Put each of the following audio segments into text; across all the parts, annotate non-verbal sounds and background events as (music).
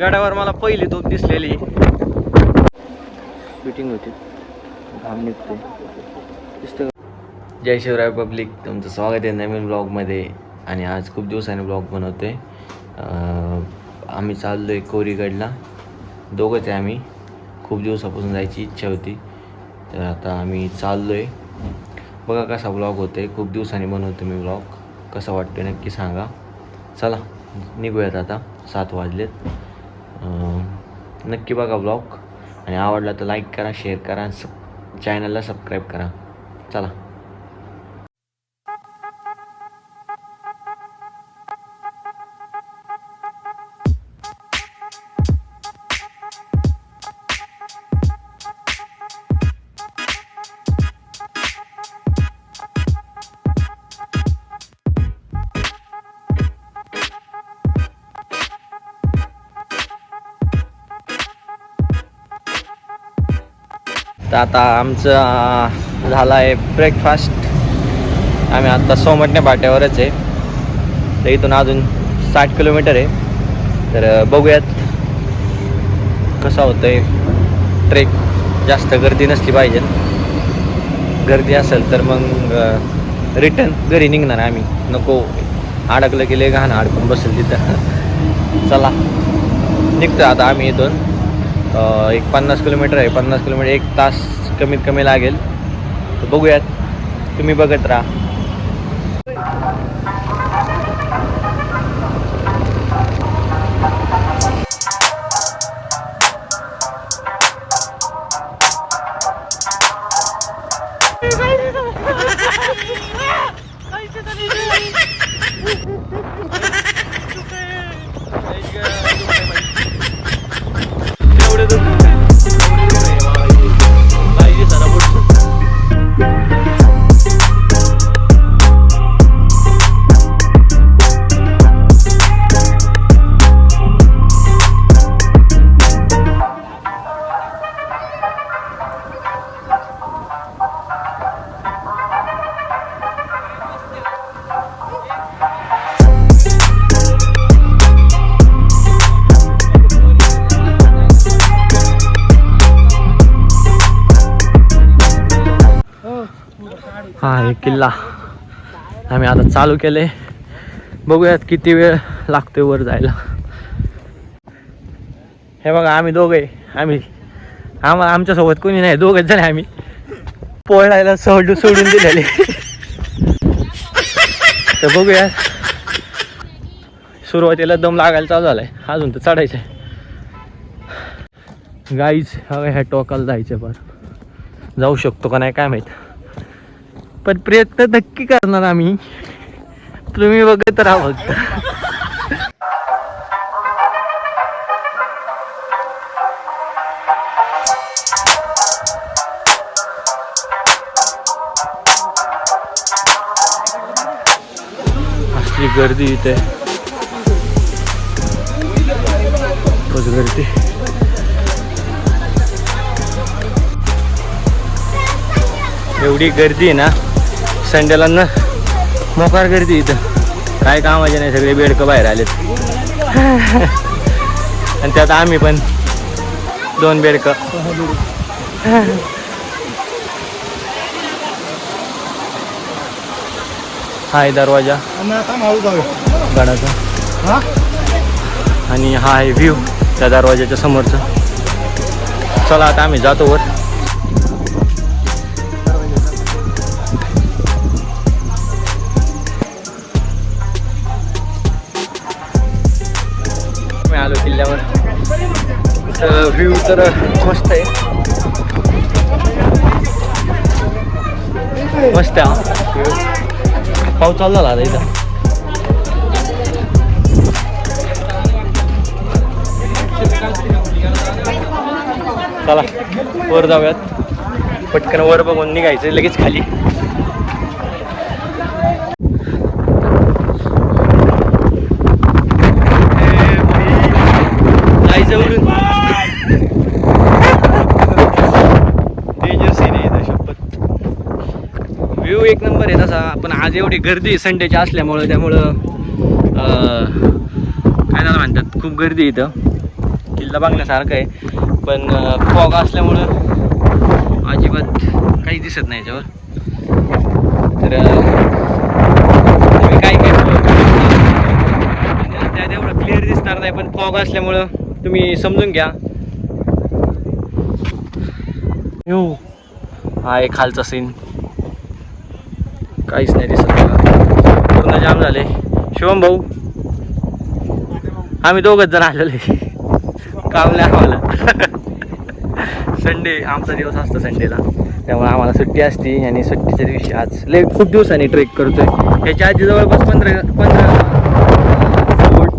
गाड्यावर मला पहिली तोप दिसलेली. शूटिंग होती. घाम निघते दिसतं? जय शिवराय पब्लिक. तुमचं स्वागत आहे नवीन ब्लॉगमध्ये. आणि आज खूप दिवसाने ब्लॉग बनवतोय. आम्ही चाललो आहे कोरीगडला. दोघंच आहे आम्ही. खूप दिवसापासून जायची इच्छा होती. तर आता आम्ही चाललो आहे बघा कसा ब्लॉग होतोय. खूप दिवसांनी बनवतो मी ब्लॉग. कसा वाटतोय नक्की सांगा. चला निघूयात आता. सात वाजलेत. नक्की बघा ब्लॉग आणि आवडला तर लाईक करा शेअर करा आणि सब चॅनलला सबस्क्राईब करा. चला. तर आता आमचं झाला झालं आहे ब्रेकफास्ट आम्ही आत्ता सोमटणे पाट्यावरच आहे. तर इथून अजून साठ किलोमीटर आहे. तर बघूयात कसा होतं आहे ट्रेक जास्त गर्दी नसली पाहिजे. गर्दी असेल तर मग रिटर्न घरी निघणार आम्ही. नको. अडकलं की लय घाण अडकून बसेल तिथं. (laughs) चला. निघतो आता आम्ही इथून. एक पन्नास किलोमीटर आहे. पन्नास किलोमीटर एक तास कमीत कमी लागेल. तर बघूयात. तुम्ही बघत राहा. हा हे किल्ला. आम्ही आता चालू केले. बघूयात किती वेळ लागतोय वर जायला. हे बघा आम्ही दोघे. आम्ही आम्हा आमच्यासोबत कोणी नाही दोघेच जण आम्ही. पोळायला सोडून सोडून दिलेले. तर बघूया सुरुवातीला दम लागायला चालू झालाय. अजून तर चढायचं आहे गाईच ह्या टोकाला जायचं बरं जाऊ शकतो का नाही काय माहीत. पण प्रयत्न नक्की करणार आम्ही. तुम्ही बघत राहा फक्त. असली गर्दी इथे. गर्दी. एवढी गर्दी आहे ना. संडेला न मोकार गर्दी इथं. काय कामाचे नाही सगळे बेडकं बाहेर आलेत. (laughs) आणि त्यात आम्ही पण दोन बेडकं. हाय दरवाजा. गडाचा. आणि हा आहे व्ह्यू त्या दरवाजाच्या समोरचा. चला आता आम्ही जातो वर. व्ह्यू तर मस्त आहे. मस्त आहे पाऊस चालू झाला आता इथं. चला वर जाऊयात. पटकन वर बघून निघायचं लगेच खाली. जायचं उडून डेंजर सीन आहे इथं शपथ व्ह्यू एक नंबर आहे तसा. पण आज एवढी गर्दी संडेची असल्यामुळं त्यामुळं काय झालं म्हणतात खूप गर्दी आहे इथं. किल्ला बघण्यासारखा आहे. पण फॉग असल्यामुळं अजिबात काही दिसत नाही याच्यावर. तर तुम्ही काय काय त्यात एवढं क्लिअर दिसणार नाही पण फॉग असल्यामुळं तुम्ही समजून घ्या. हा एक खालचा सीन काहीच नाही दिसत बघा पूर्ण जाम झाले. शिवम भाऊ आम्ही दोघच जण आलेले काम नाही आम्हाला. संडे आमचा दिवस असतो संडेला त्यामुळे आम्हाला सुट्टी असती आणि सुट्टीच्या दिवशी आज लय खूप दिवसांनी ट्रेक करतोय. ह्याच्या आधी जवळपास पंधरा पंधरा बोट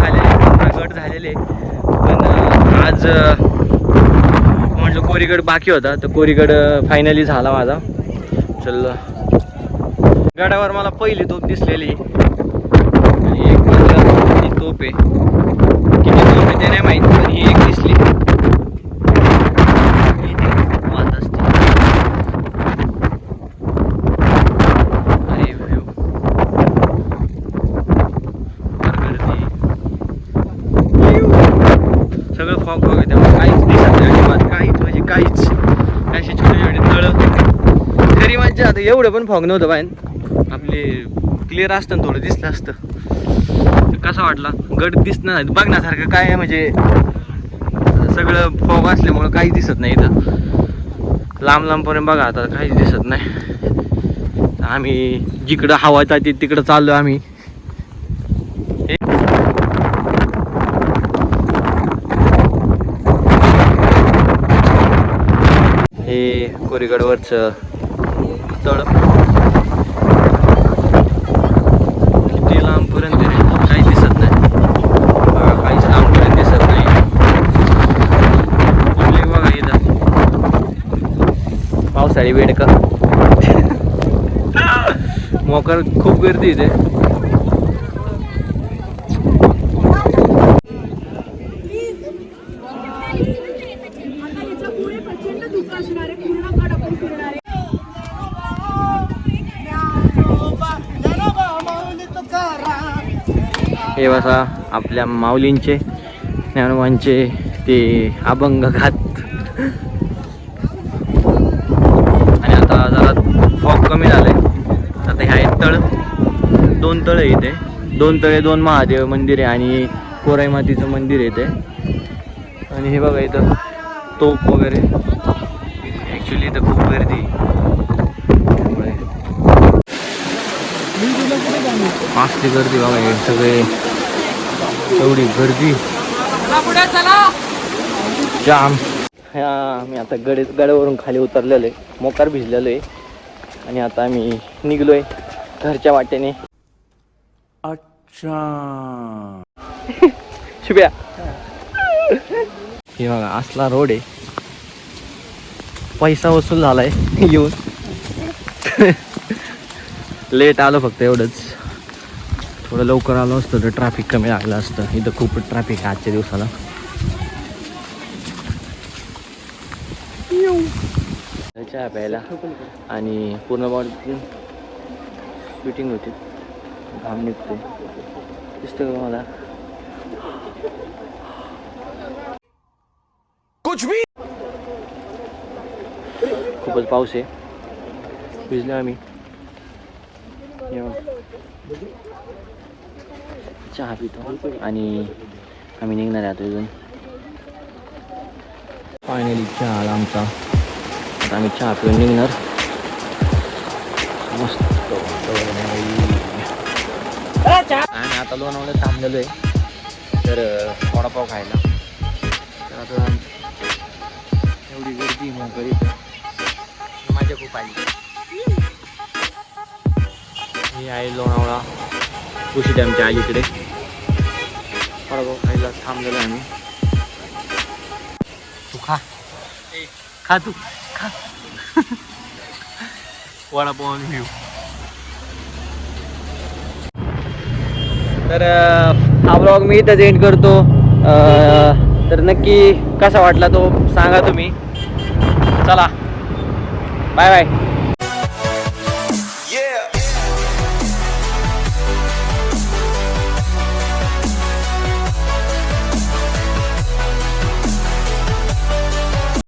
झालेले पंधरा गट झालेले. पण आज म्हटलं कोरीगड बाकी होता. तर कोरीगड फायनली झाला माझा. चल गडावर मला पहिली तोप दिसलेली. आणि एक मात्र तोप आहे. किती तोप आहे ते नाही माहीत पण ही एक दिसली. सगळं फॉग फॉग आहे त्यामुळे काहीच दिसत नाही अजिबात काहीच म्हणजे काहीच. असे छोटे छोटे तळं. तरी म्हणजे आता एवढं पण फॉग नव्हतं बाहेर. आपले क्लिअर असतं ना थोडं दिसलं असतं. तर कसा वाटला? गड दिसणार नाही बघण्यासारखं काय आहे? म्हणजे सगळं फॉग असल्यामुळं काहीच दिसत नाही इथं. लांब लांबपर्यंत बघा आता काहीच दिसत नाही. आम्ही जिकडं हवा जाते तिकडं चाललो आम्ही. हे कोरीगडवरचं तळ किती लांबपर्यंत आहे काही दिसत नाही बघा काहीच लांबपर्यंत दिसत नाही कुठले बघा इथं सकाळी वेडका मोकार खूप गर्दी इथे. हे वासा आपल्या माऊलींचे ज्ञानवांचे ते अभंगघात आणि आता जरा फॉग कमी आहे आता ह्या आहेत तळ दोन तळ आहे इथे. दोन तळे दोन महादेव मंदिर आहे आणि कोराई मातीचं मंदिर आहे इथे. आणि हे बघा इथं तोप वगैरे. ॲक्च्युली इथं खूप गर्दी असली गर्दी बघा हे सगळे. एवढी गर्दी. जाम. ह्या मी आता गड गडावरून खाली उतरलेलो आहे. मोकार भिजलेलो आहे. आणि आता आम्ही निघलोय घरच्या वाटेने. अच्छा. (laughs) शुभ्या. हे बघा असला रोड आहे. पैसा वसूल झालाय येऊन. लेट आलो फक्त एवढंच. थोडं लवकर आलो असतं तर ट्रॅफिक कमी लागलं असतं. इथं खूप ट्रॅफिक आहे आजच्या दिवसाला. चहा प्यायला आणि पूर्ण बॉडी शूटिंग होती. घाम निघते दिसतं का मला खूपच पाऊस आहे. भिजलो आम्ही. चहा पितो. आणि आम्ही निघणार आहे आता इथून फायनली चहा आला आमचा. आता आम्ही चहा पिऊन निघणार. मस्त. आणि आता लोणावळ्यात थांबलेलो आहे तर वडापाव खायला. तर आता एवढी गर्दी मग इथं मजा खूप आली. ही आहे लोणावळा. कुशी डॅमच्या आलीकडे वडापाव खायला थांबलेलो आहे आम्ही. तू खा. खा तू. (laughs) वडापाव व्ह्यू तर हा ब्लॉग मी इथंच एंड करतो. अं, तर नक्की कसा वाटला तो सांगा तुम्ही. चला. Bye bye